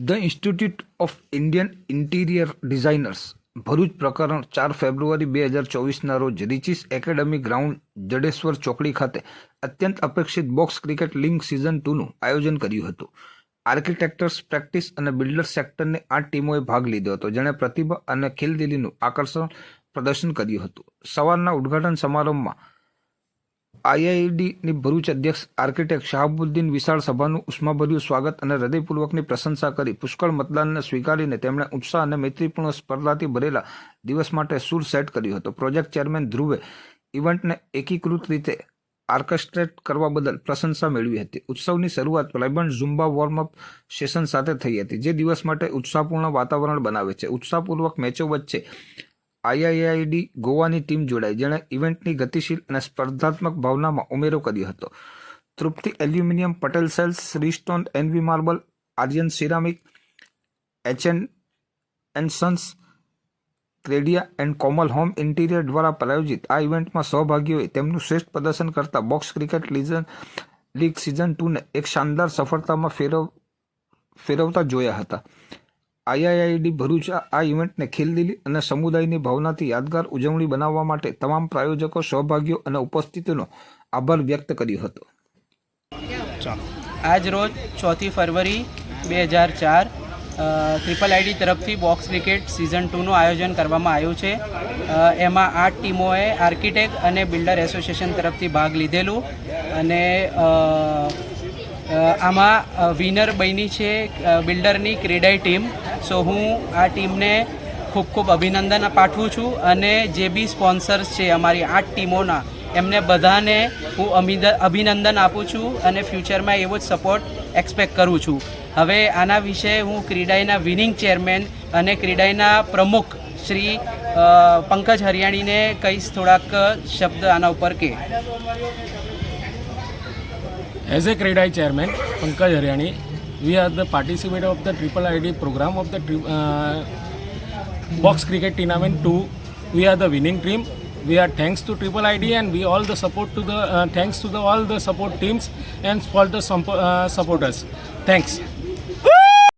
The institute of Indian interior designers Bharuch પ્રકરણ ચાર ફેબ્રુઆરી બે હજાર ચોવીસના રોજ રિચિસ એકેડમી ગ્રાઉન્ડ જડેશ્વર ચોકડી ખાતે અત્યંત અપેક્ષિત બોક્સ ક્રિકેટ લીગ સિઝન ટુનું આયોજન કર્યું હતું આર્કિટેક્ટર્સ પ્રેક્ટિસ અને બિલ્ડર સેક્ટરની આ ટીમોએ ભાગ લીધો હતો જેણે પ્રતિભા અને ખેલદિલીનું આકર્ષણ પ્રદર્શન કર્યું હતું સવારના ઉદ્ઘાટન સમારંભમાં આઈઆઈડીની ભરૂચ અધ્યક્ષ આર્કિટેક્ટ શાહબુદ્દીન વિશાળ સભાનું ઉષ્માભર્યું સ્વાગત અને હૃદયપૂર્વકની પ્રશંસા કરી પુષ્કળ મતદાનને સ્વીકારીને તેમણે ઉત્સાહ અને મૈત્રીપૂર્ણ સ્પર્ધાથી ભરેલા દિવસ માટે સુર સેટ કર્યો હતો પ્રોજેક્ટ ચેરમેન ધ્રુવે ઇવેન્ટને એકીકૃત રીતે આર્કસ્ટ્રેટ કરવા બદલ પ્રશંસા મેળવી હતી ઉત્સવની શરૂઆત પ્લેબન્ડ ઝુમ્બા વોર્મઅપ સેશન સાથે થઈ હતી જે દિવસ માટે ઉત્સાહપૂર્ણ વાતાવરણ બનાવે છે ઉત્સાહપૂર્વક મેચો વચ્ચે આઈઆઈઆઈડી ગોવાની ટીમ જોડાઈ જેણે ઇવેન્ટની ગતિશીલ અને સ્પર્ધાત્મક ભાવનામાં ઉમેરો કર્યો હતો તૃપ્તિ aluminium Patel sales રીસ્ટોન NV marble Aryan ceramic H N and ક્રેડિયા and Komal home interior દ્વારા પ્રાયોજિત આ ઇવેન્ટમાં સહભાગીઓએ તેમનું શ્રેષ્ઠ પ્રદર્શન કરતા બોક્સ ક્રિકેટ લીઝન લીગ સિઝન ટુને એક શાનદાર સફળતામાં ફેરવ ફેરવતા જોયા હતા આઈઆઈઆઈડી ભરૂચ આ ઇવેન્ટને ખેલદિલી અને સમુદાયની ભાવનાથી યાદગાર ઉજવણી બનાવવા માટે તમામ પ્રાયોજકો સૌભાગ્યો અને ઉપસ્થિતોનો આભાર વ્યક્ત કર્યો હતો આજ રોજ ચોથી ફરવરી બે હજાર ચાર ટ્રિપલ આઈડી તરફથી બોક્સ ક્રિકેટ સિઝન ટુનું આયોજન કરવામાં આવ્યું છે એમાં આઠ ટીમોએ આર્કિટેક્ટ અને બિલ્ડર એસોસિએશન તરફથી ભાગ લીધેલું અને આમાં વિનર બની છે બિલ્ડરની ક્રેડાઈ ટીમ સો હું આ ટીમને ખૂબ ખૂબ અભિનંદન પાઠવું છું અને જે બી સ્પોન્સર્સ છે અમારી આઠ ટીમોના એમને બધાને હું અભિનંદન આપું છું અને ફ્યુચરમાં એવો જ સપોર્ટ એક્સપેક્ટ કરું છું હવે આના વિશે હું ક્રીડાઈના વિનિંગ ચેરમેન અને ક્રીડાઈના પ્રમુખ શ્રી પંકજ હરિયાણીને કહીશ થોડાક શબ્દ આના ઉપર કે as a CREDAI chairman Pankaj Hariyani We are the participant of the Triple ID program of the uh, box cricket tournament 2. We are the winning team. We are thanks to Triple ID and we all the support to the uh, thanks to all the support teams and all the uh, supporters. Thanks.